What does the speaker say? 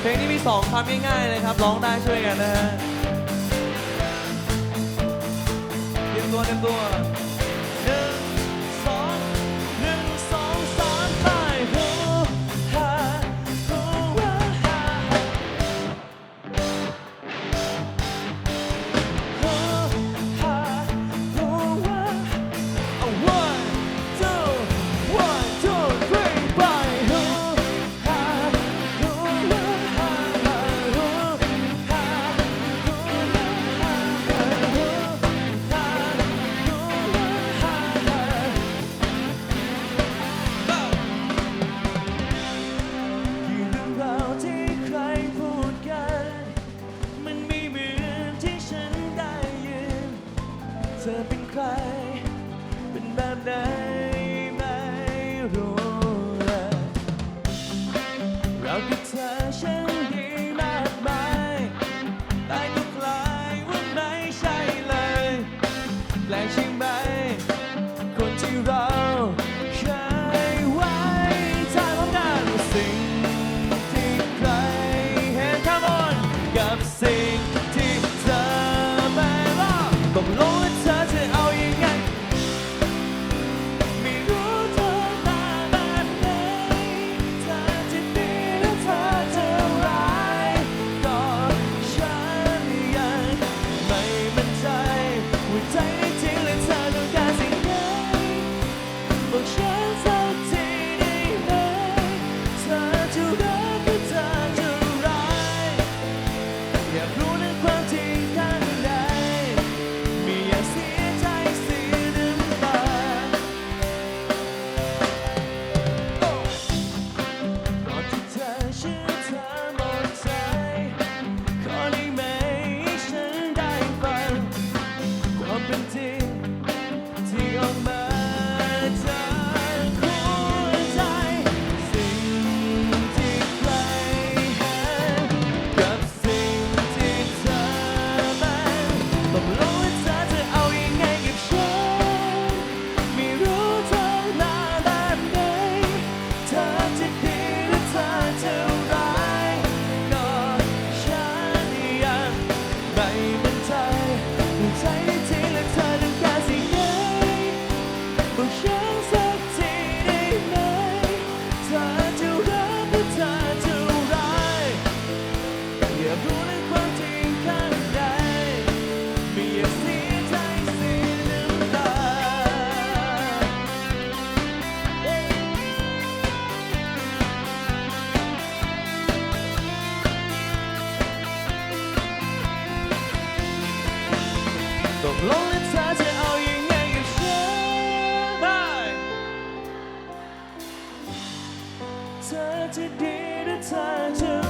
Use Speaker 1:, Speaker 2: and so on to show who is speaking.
Speaker 1: เพลงนี้มีสองคำง่ายๆเลยครับ ร้องได้ช่วยกันนะฮะเตรียมตัวเตรียมตัว love. lonely ties and all you need you,